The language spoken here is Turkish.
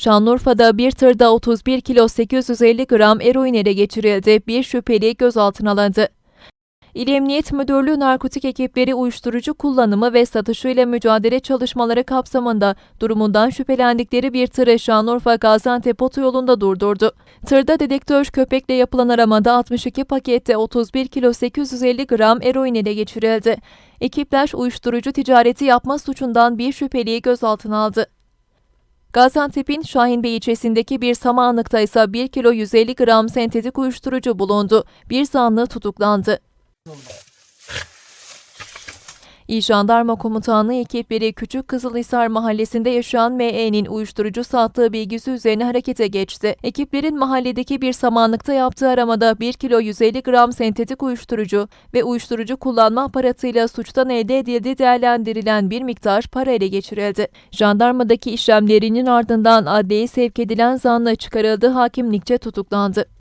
Şanlıurfa'da bir tırda 31 kilo 850 gram eroin ele geçirildi. Bir şüpheli gözaltına alındı. İl Emniyet Müdürlüğü narkotik ekipleri uyuşturucu kullanımı ve satışıyla mücadele çalışmaları kapsamında durumundan şüphelendikleri bir tırı Şanlıurfa Gaziantep otoyolunda durdurdu. Tırda dedektör köpekle yapılan aramada 62 pakette 31 kilo 850 gram eroin ele geçirildi. Ekipler uyuşturucu ticareti yapma suçundan bir şüpheliyi gözaltına aldı. Gaziantep'in Şahinbey ilçesindeki bir samanlıkta ise 1 kilo 150 gram sentetik uyuşturucu bulundu. Bir zanlı tutuklandı. İl Jandarma Komutanlığı ekipleri Küçük Kızılhisar mahallesinde yaşayan M.E.'nin uyuşturucu sattığı bilgisi üzerine harekete geçti. Ekiplerin mahalledeki bir samanlıkta yaptığı aramada 1 kilo 150 gram sentetik uyuşturucu ve uyuşturucu kullanma aparatıyla suçtan elde edildiği değerlendirilen bir miktar para ele geçirildi. Jandarmadaki işlemlerinin ardından adliyeye sevk edilen zanlı çıkarıldı, hakimlikçe tutuklandı.